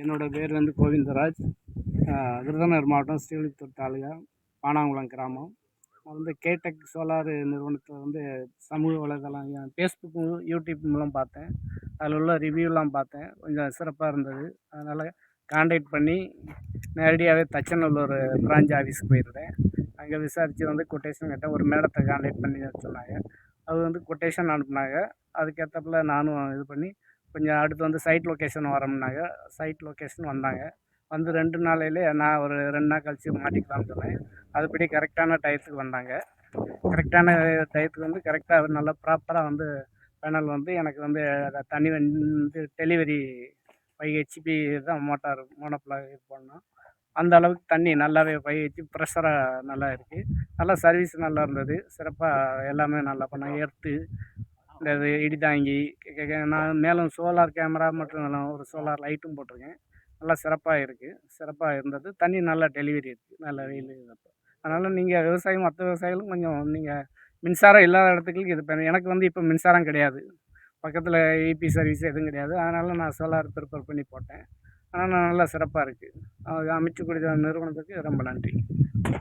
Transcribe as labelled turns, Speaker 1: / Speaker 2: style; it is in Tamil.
Speaker 1: என்னோட பேர் வந்து கோவிந்தராஜ். விருதுநகர் மாவட்டம் ஸ்ரீவில்லிபுத்தூர் தாலுகா பானாங்குளம் கிராமம். நான் வந்து கேடெக் சோலார் நிறுவனத்தில் வந்து சமூக வலைதளம் ஃபேஸ்புக் யூடியூப் மூலம் பார்த்தேன். அதில் உள்ள ரிவ்யூலாம் பார்த்தேன். கொஞ்சம் சிறப்பாக இருந்தது. அதனால் கான்டாக்ட் பண்ணி நேரடியாகவே தச்சநல்லூர் பிரான்ச் ஆஃபீஸுக்கு போயிருந்தேன். அங்கே விசாரித்து வந்து கொட்டேஷன் கேட்டேன். ஒரு மேடத்தை கான்டாக்ட் பண்ணி சொன்னாங்க. அது வந்து கொட்டேஷன் அனுப்புனாங்க. அதுக்கேற்றப்பல நானும் இது பண்ணி கொஞ்சம் அடுத்து வந்து சைட் லொக்கேஷன் வரோம்னாங்க. சைட் லொக்கேஷன் வந்தாங்க. வந்து ரெண்டு நாளையிலே நான் ஒரு ரெண்டு நாள் கழித்து மாட்டிக்கலாம்னு சொன்னேன். அதுபடி கரெக்டான டயத்துக்கு வந்தாங்க. கரெக்டான டயத்துக்கு வந்து கரெக்டாக நல்லா ப்ராப்பராக வந்து பேனல் வந்து எனக்கு வந்து தனி தண்ணி வந்து டெலிவரி ஃபைவ் ஹெச்பி தான் மோட்டார் மோனோப்ளாக் இது பண்ணோம். அந்த அளவுக்கு தண்ணி நல்லாவே ஃபைவ் ஹெச்பி ப்ரெஷராக நல்லா இருக்குது நல்லா சர்வீஸ் நல்லா இருந்தது. சிறப்பாக எல்லாமே நல்லா பண்ணாங்க எர்த்து இந்த இடி தாங்கி நான் மேலும் சோலார் கேமரா மற்றும் ஒரு சோலார் லைட்டும் போட்டிருக்கேன். நல்லா சிறப்பாக இருக்குது சிறப்பாக இருந்தது. தண்ணி நல்லா டெலிவரி இருக்குது நல்ல வெயில் அதனால் நீங்கள் விவசாயம் மற்ற விவசாயிகளும் கொஞ்சம் நீங்கள் மின்சாரம் இல்லாத இடத்துக்கு இது எனக்கு வந்து இப்போ மின்சாரம் கிடையாது. பக்கத்தில் இபி சர்வீஸ் எதுவும் கிடையாது. அதனால் நான் சோலார் ப்ரிப்பேர் பண்ணி போட்டேன். ஆனால் நல்லா சிறப்பாக இருக்குது அமைச்சு கொடுத்த நிறுவனத்துக்கு ரொம்ப நன்றி.